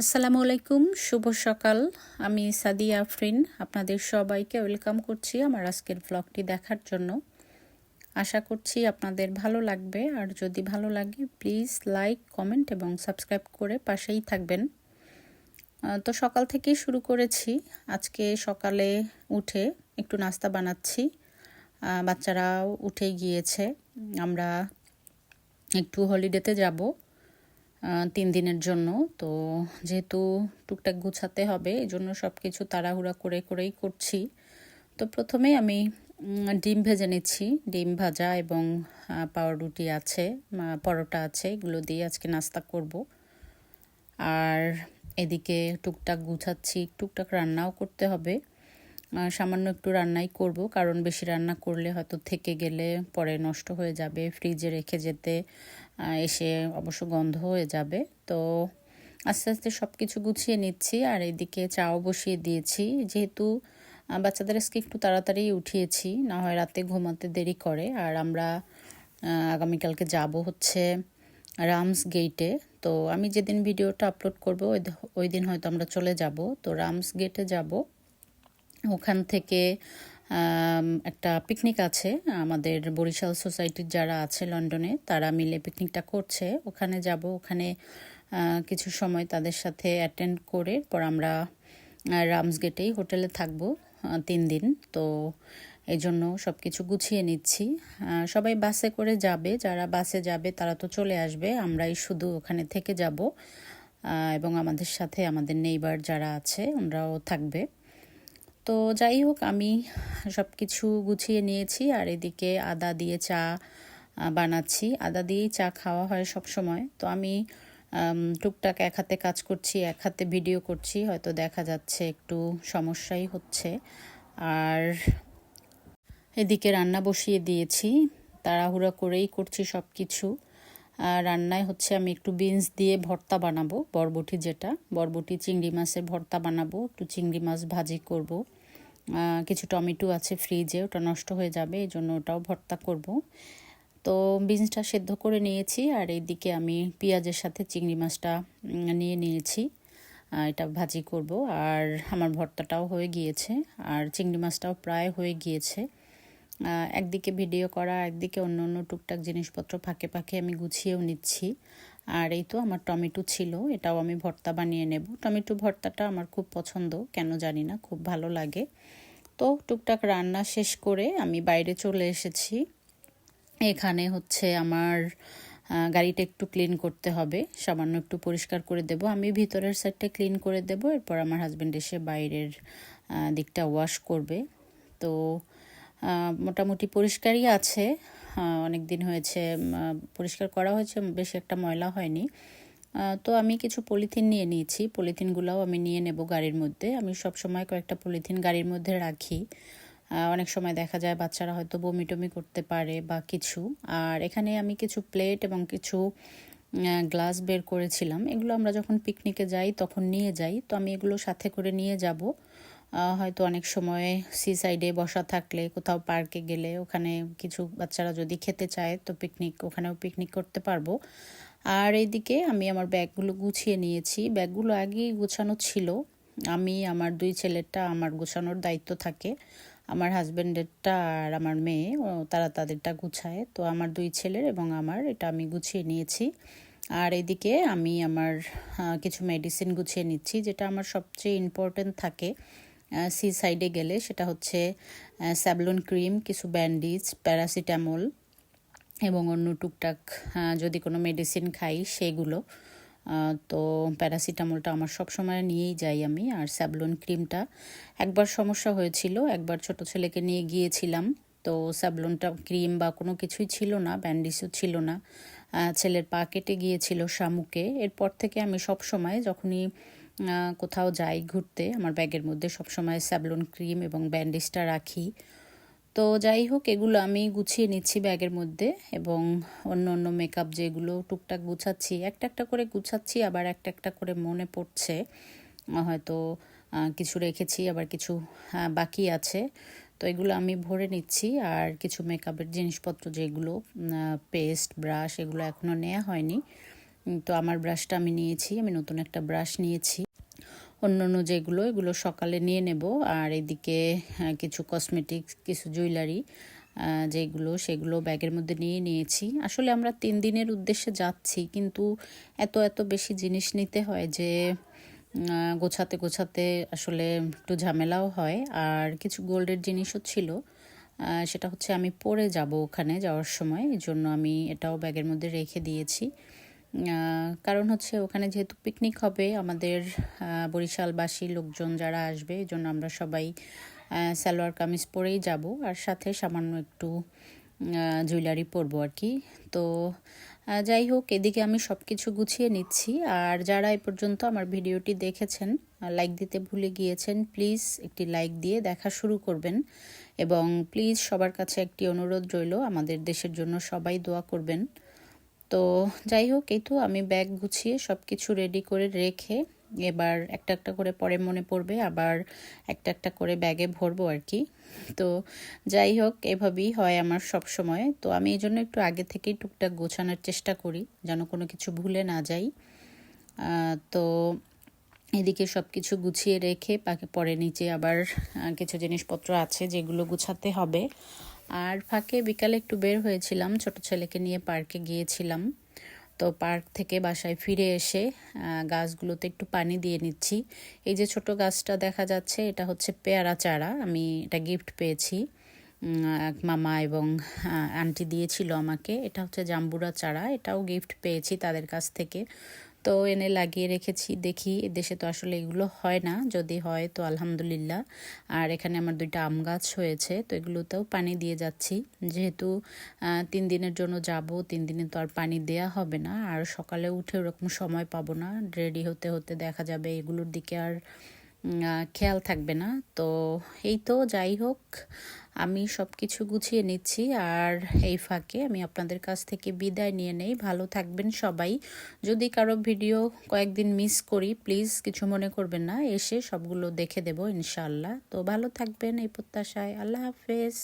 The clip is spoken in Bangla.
আসসালামু আলাইকুম, শুভ সকাল। আমি সাদিয়া আফরিন, আপনাদের সবাইকে ওয়েলকাম করছি আমার আজকের ব্লগটি দেখার জন্য। আশা করছি আপনাদের ভালো লাগবে। আর যদি ভালো লাগে প্লিজ লাইক কমেন্ট এবং সাবস্ক্রাইব করে পাশেই থাকবেন। তো সকাল থেকেই শুরু করেছি। আজকে সকালে উঠে একটু নাস্তা বানাচ্ছি। বাচ্চারাও উঠে গিয়েছে। আমরা একটু হলিডেতে যাব। তিন দিনের জন্য। তো যেহেতু টুকটাক গুছাতে হবে, এই জন্য সব কিছু তাড়াহুড়া করে করেই করছি। তো প্রথমেই আমি ডিম ভেজে নিচ্ছি। ডিম ভাজা এবং পাউরুটি আছে পরোটা আছে, এগুলো দিয়ে আজকে নাস্তা করব। আর এদিকে টুকটাক গুছাচ্ছি, টুকটাক রান্নাও করতে হবে। সামান্য একটু রান্নাই করব, কারণ বেশি রান্না করলে হয়তো থেকে গেলে পরে নষ্ট হয়ে যাবে, ফ্রিজে রেখে যেতে এসে অবশ্য গন্ধ হয়ে যাবে। তো আস্তে আস্তে সব কিছু গুছিয়ে নিচ্ছি, আর এদিকে চাও বসিয়ে দিয়েছি। যেহেতু বাচ্চাদের আজকে একটু তাড়াতাড়ি উঠিয়েছি, না হয় রাতে ঘুমাতে দেরি করে। আর আমরা আগামীকালকে যাব হচ্ছে রামস গেটে তো আমি যেদিন ভিডিওটা আপলোড করব, ওই দিন হয়তো আমরা চলে যাব। তো রামস গেটে যাব। ওখান থেকে একটা পিকনিক আছে। আমাদের বরিশাল সোসাইটির যারা আছে লন্ডনে, তারা মিলে পিকনিকটা করছে। ওখানে যাব, ওখানে কিছু সময় তাদের সাথে অ্যাটেন্ড করে পর আমরা রামসগেটেই হোটেলে থাকব তিন দিন। তো এই জন্য সব কিছু গুছিয়ে নিচ্ছি। সবাই বাসে করে যাবে, যারা বাসে যাবে তারা তো চলে আসবে। আমরাই শুধু ওখানে থেকে যাব। এবং আমাদের সাথে আমাদের নেইবার যারা আছে, ওনারাও থাকবে। তো যাই হোক, আমি সব কিছু গুছিয়ে নিয়েছি আর এদিকে আদা দিয়ে চা বানাচ্ছি। আদা দিয়েই চা খাওয়া হয় সব সময় তো আমি টুকটাক এক হাতে কাজ করছি, এক হাতে ভিডিও করছি, হয়তো দেখা যাচ্ছে একটু সমস্যাই হচ্ছে। আর এদিকে রান্না বসিয়ে দিয়েছি, তাড়াহুড়া করেই করছি সব কিছু রান্নায় হচ্ছে আমি একটু বিনস দিয়ে ভর্তা বানাবো, বরবটি যেটা। বরবটি, চিংড়ি মাছের ভর্তা বানাবো, একটু চিংড়ি মাছ ভাজি করব। কিছু টমেটো আছে ফ্রিজে, ওটা নষ্ট হয়ে যাবে এই জন্য ওটাও ভর্তা করব। তো বিনসটা সেদ্ধ করে নিয়েছি, আর এইদিকে আমি পেঁয়াজের সাথে চিংড়ি মাছটা নিয়ে নিয়েছি। এটা ভাজি করব, আর আমার ভর্তাটাও হয়ে গিয়েছে, আর চিংড়ি মাছটাও প্রায় হয়ে গিয়েছে। একদিকে ভিডিও করা, একদিকে অন্য অন্য টুকটাক জিনিসপত্র ফাঁকে ফাঁকে আমি গুছিয়েও নিচ্ছি। আর এই তো আমার টমেটো ছিল, এটাও আমি ভর্তা বানিয়ে নেব। টমেটো ভর্তাটা আমার খুব পছন্দ, কেন জানি না, খুব ভালো লাগে। তো টুকটাক রান্না শেষ করে আমি বাইরে চলে এসেছি। এখানে হচ্ছে আমার গাড়িটা একটু ক্লিন করতে হবে, সামান্য একটু পরিষ্কার করে দেব। আমি ভিতরের সাইডটা ক্লিন করে দেব, এরপর আমার হাজব্যান্ড এসে বাইরের দিকটা ওয়াশ করবে। তো মোটামুটি পরিষ্কারই আছে। অনেক দিন হয়েছে পরিষ্কার করা হয়েছে, বেশি একটা ময়লা হয়নি। তো আমি কিছু পলিথিন নিয়ে নিয়েছি। পলিথিনগুলোও আমি নিয়ে নেব গাড়ির মধ্যে। আমি সব সময় কয়েকটা পলিথিন গাড়ির মধ্যে রাখি। অনেক সময় দেখা যায় বাচ্চারা হয়তো বমি টমি করতে পারে বা কিছু। আর এখানে আমি কিছু প্লেট এবং কিছু গ্লাস বের করেছিলাম। এগুলো আমরা যখন পিকনিকে যাই, তখন নিয়ে যাই। তো আমি এগুলো সাথে করে নিয়ে যাব। হয়তো অনেক সময় সি সাইডে বসা থাকলে কোথাও পার্কে গেলে ওখানে কিছু বাচ্চারা যদি খেতে চায় তো পিকনিক ওখানেও পিকনিক করতে পারব। আর এইদিকে আমি আমার ব্যাগগুলো গুছিয়ে নিয়েছি। ব্যাগগুলো আগেই গুছানো ছিল। আমি, আমার দুই ছেলেরটা, আমার গুছানোর দায়িত্ব থাকে। আমার হাজব্যান্ডেরটা আর আমার মেয়ে তারা তাদেরটা গুছায়। তো আমার দুই ছেলের এবং আমার, এটা আমি গুছিয়ে নিয়েছি। আর এদিকে আমি আমার কিছু মেডিসিন গুছিয়ে নিচ্ছি, যেটা আমার সবচেয়ে ইম্পর্টেন্ট থাকে। সি সাইডে গেলে সেটা হচ্ছে স্যাবলন ক্রিম কিছু ব্যান্ডিজ প্যারাসিটামল এবং অন্য টুকটাক যদি কোনো মেডিসিন খাই সেগুলো। তো প্যারাসিটামলটা আমার সব সময় নিয়েই যাই আমি। আর স্যাবলন ক্রিমটা একবার সমস্যা হয়েছিল, একবার ছোট ছেলেকে নিয়ে গিয়েছিলাম। তো স্যাবলনটা ক্রিম বা কোনো কিছুই ছিল না ব্যান্ডিজও ছিল না। ছেলের পা কেটে গিয়েছিল শামুকে। এরপর থেকে আমি সব সময় যখনই কোথাও যাই ঘুরতে, আমার ব্যাগের মধ্যে সবসময় স্যাবলন ক্রিম এবং ব্যান্ডেজটা রাখি। তো যাই হোক, এগুলো আমি গুছিয়ে নিচ্ছি ব্যাগের মধ্যে এবং অন্য অন্য মেকআপ যেগুলো টুকটাক গুছাচ্ছি, একটা একটা করে গুছাচ্ছি, আবার একটা একটা করে মনে পড়ছে। হয়তো কিছু রেখেছি, আবার কিছু বাকি আছে। তো এগুলো আমি ভরে নিচ্ছি আর কিছু মেকআপের জিনিসপত্র যেগুলো পেস্ট ব্রাশ এগুলো এখনও নেওয়া হয়নি। তো আমার ব্রাশটা আমি নিয়েছি, আমি নতুন একটা ব্রাশ নিয়েছি। অন্য অন্য যেগুলো, এগুলো সকালে নিয়ে নেব। আর এদিকে কিছু কসমেটিক্স কিছু জুয়েলারি যেগুলো, সেগুলো ব্যাগের মধ্যে নিয়ে নিয়েছি। আসলে আমরা তিন দিনের উদ্দেশ্যে যাচ্ছি, কিন্তু এত এত বেশি জিনিস নিতে হয় যে গোছাতে গোছাতে আসলে একটু ঝামেলাও হয়। আর কিছু গোল্ডের জিনিসও ছিল সেটা হচ্ছে আমি পরে যাব ওখানে যাওয়ার সময়। এই জন্য আমি এটাও ব্যাগের মধ্যে রেখে দিয়েছি। কারণ হচ্ছে ওখানে যেহেতু পিকনিক হবে, আমাদের বরিশালবাসী লোকজন যারা আসবে এই জন্য আমরা সবাই সালোয়ার কামিজ পরেই যাব। আর সাথে সামান্য একটু জুয়েলারি পরবো আর কি। তো যাই হোক, এদিকে আমি সব কিছু গুছিয়ে নিচ্ছি। আর যারা এ পর্যন্ত আমার ভিডিওটি দেখেছেন লাইক দিতে ভুলে গিয়েছেন প্লিজ একটি লাইক দিয়ে দেখা শুরু করবেন। এবং প্লিজ সবার কাছে একটি অনুরোধ রইল, আমাদের দেশের জন্য সবাই দোয়া করবেন। তো যাই হোক, এই তো আমি ব্যাগ গুছিয়ে সব কিছু রেডি করে রেখে এবার একটা একটা করে পরে মনে পড়বে, আবার একটা একটা করে ব্যাগে ভরবো আর কি। তো যাই হোক, এভাবেই হয় আমার সব সময়। তো আমি এই জন্য একটু আগে থেকেই টুকটাক গোছানোর চেষ্টা করি, যেন কোনো কিছু ভুলে না যাই। তো এদিকে সব কিছু গুছিয়ে রেখে পরে নিচে আবার কিছু জিনিসপত্র আছে যেগুলো গুছাতে হবে। আর ফাঁকে বিকালে একটু বের হয়েছিলাম, ছোট ছেলেকে নিয়ে পার্কে গিয়েছিলাম। তো পার্ক থেকে বাসায় ফিরে এসে গাছগুলোতে একটু পানি দিয়ে নিচ্ছি। এই যে ছোট গাছটা দেখা যাচ্ছে, এটা হচ্ছে পেয়ারা চারা। আমি এটা গিফট পেয়েছি। এক মামা এবং আন্টি দিয়েছিল আমাকে। এটা হচ্ছে জাম্বুরা চারা। এটাও গিফট পেয়েছি তাদের কাছ থেকে। তো এনে লাগিয়ে রেখেছি। দেখি, দেশে তো আসলে এগুলো হয় না। যদি হয়, তো আলহামদুলিল্লাহ। আর এখানে আমার দুইটা আম গাছ হয়েছে, তো এগুলোতেও পানি দিয়ে যাচ্ছি। যেহেতু তিন দিনের জন্য যাব, তিন দিনে তো আর পানি দেয়া হবে না। আর সকালে উঠে ওরকম সময় পাবো না। রেডি হতে হতে দেখা যাবে এগুলোর দিকে আর খেয়াল থাকবে না। তো এই তো, যাই হোক। আমি সব কিছু গুছিয়ে নিচ্ছি আর এই ফাঁকে আমি আপনাদের কাছ থেকে বিদায় নিয়ে নেই। ভালো থাকবেন সবাই। যদি কারও ভিডিও কয়েকদিন মিস করি প্লিজ কিছু মনে করবেন না। এসে সবগুলো দেখে দেব ইনশাল্লাহ তো ভালো থাকবেন এই প্রত্যাশায়। আল্লাহ হাফেজ।